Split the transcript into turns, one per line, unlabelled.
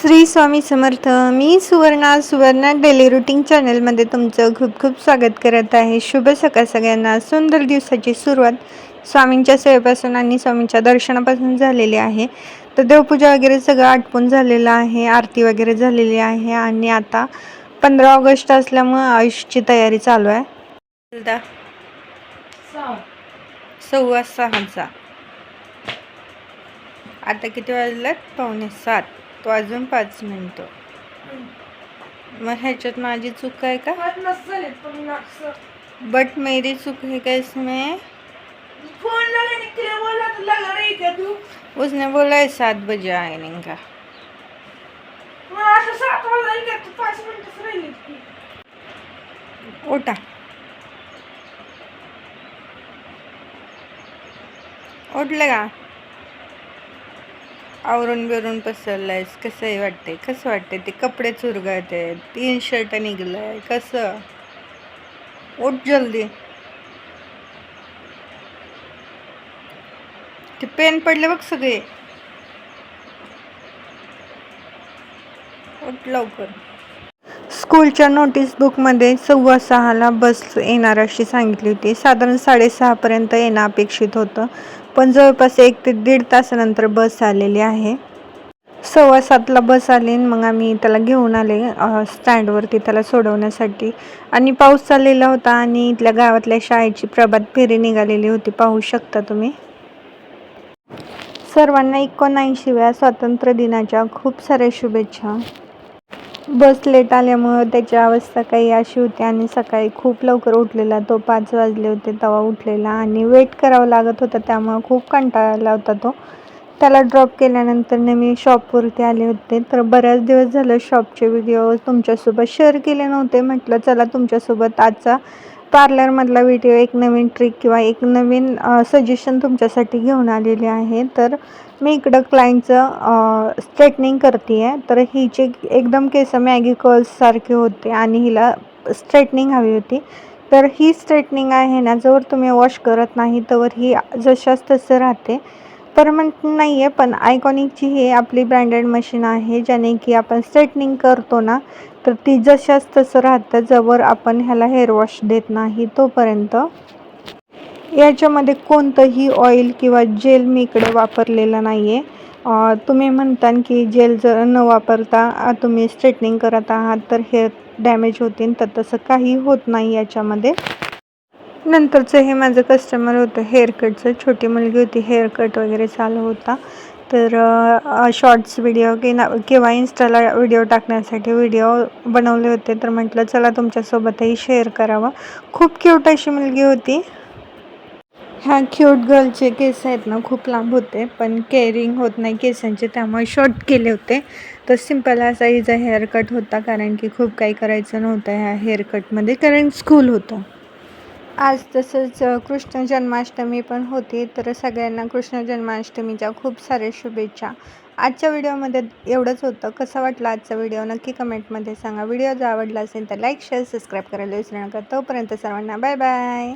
श्री स्वामी समर्थ मी Suvarna Suvarna daily routine चॅनलमध्ये तुमचं खूप खूप स्वागत करत आहे. शुभ सकाळ सगळ्यांना. सुंदर दिवसाची सुरुवात स्वामींच्या सेवेपासून आणि स्वामींच्या दर्शनापासून झालेली आहे. तर देवपूजा वगैरे सगळं आटपून झालेलं आहे. आरती वगैरे झालेली आहे आणि आता पंधरा ऑगस्ट असल्यामुळं आयुषची तयारी चालू आहे. सव्वा सहाचा. आता किती वाजल्यात पावणे सात. तो अजून पाच मिनटं. मग ह्याच्यात माझी चूक आहे का? बट मेरी चूक है क्या इसमें उसने बोला है सात बजे आने का उठा. उठलं का? आवरून बिरून आहेस कसंही वाटते कसं वाटते ते कपडे चुरगळत आहेत तीन शर्ट निघलंय कसं? उठ जल्दी. ते पेन पडले बघ सगळे. उठ लवकर. स्कूलच्या नोटीस बुकमध्ये सव्वा सहाला बस येणार अशी सांगितली होती. साधारण साडेसहापर्यंत येणं अपेक्षित होतं. पण जवळपास एक ते दीड तासानंतर बस आलेली आहे. सव्वा सातला बस आली आणि मग आम्ही त्याला घेऊन आले स्टँडवरती त्याला सोडवण्यासाठी. आणि पाऊस चाललेला होता आणि इथल्या गावातल्या शाळेची प्रभात फेरी निघालेली होती. पाहू शकता तुम्ही. सर्वांना एकोणऐंशीव्या स्वातंत्र्य दिनाच्या खूप साऱ्या शुभेच्छा. बस लेट आल्यामुळं त्याची अवस्था काही अशी होती आणि सकाळी खूप लवकर उठलेला. तो पाच वाजले होते तेव्हा उठलेला आणि वेट करावं लागत होतं त्यामुळं खूप कंटाळा आला होता तो. त्याला ड्रॉप केल्यानंतर मी शॉपवरती आले होते. तर बऱ्याच दिवस झालं शॉपचे व्हिडिओ तुमच्यासोबत शेअर केले नव्हते. म्हटलं चला तुमच्यासोबत आजचा पार्लरमधला व्हिडिओ एक नवीन ट्रिक किंवा एक नवीन सजेशन तुमच्यासाठी घेऊन आलेले आहे. तर मी इकडं क्लायंटचं स्ट्रेटनिंग करते आहे तर हिचे एकदम केस मॅगी कर्ल्ससारखे होते आणि हिला स्ट्रेटनिंग हवी होती. तर ही स्ट्रेटनिंग आहे ना जर तुम्ही वॉश करत नाही तर ही जशाच तसं राहते. परमनंट नाही आहे पण आयकॉनिकची ही आपली ब्रँडेड मशीन आहे ज्याने की आपण स्ट्रेटनिंग करतो ना तर ती जशाच तसं राहतं जवळ आपण ह्याला हेअर वॉश देत नाही तोपर्यंत. याच्यामध्ये कोणतंही ऑइल किंवा जेल मी इकडे वापरलेलं नाही आहे तुम्ही म्हणता की जेल जर न वापरता तुम्ही स्ट्रेटनिंग करत आहात तर हेअर डॅमेज होतील तर तसं काही होत नाही याच्यामध्ये. नंतरचं हे माझं कस्टमर होतं हेअर कटचं छोटी मुलगी होती हेअर कट वगैरे चालू होता. तर शॉर्ट्स व्हिडिओ किंवा किंवा इन्स्टाला व्हिडिओ टाकण्यासाठी व्हिडिओ बनवले होते. तर म्हटलं चला तुमच्यासोबतही शेअर करावं. खूप क्यूट अशी मुलगी होती. ह्या क्यूट गर्लचे केस आहेत ना खूप लांब होते. पण केअरिंग होत नाही केसांचे त्यामुळे शॉर्ट केले होते. तर सिंपल असा हिचा हेअर कट होता कारण की खूप काही करायचं नव्हतं ह्या हेअर कटमध्ये कारण स्कूल होतं. आज तसंच कृष्ण जन्माष्टमी पण होती तर सगळ्यांना कृष्ण जन्माष्टमीच्या खूप साऱ्या शुभेच्छा. आजच्या व्हिडिओमध्ये एवढंच होतं. कसं वाटलं आजचा व्हिडिओ? नक्की कमेंटमध्ये सांगा. व्हिडिओ जर आवडला असेल तर लाईक शेअर सबस्क्राईब करायला विसरू नका. तोपर्यंत सर्वांना बाय बाय.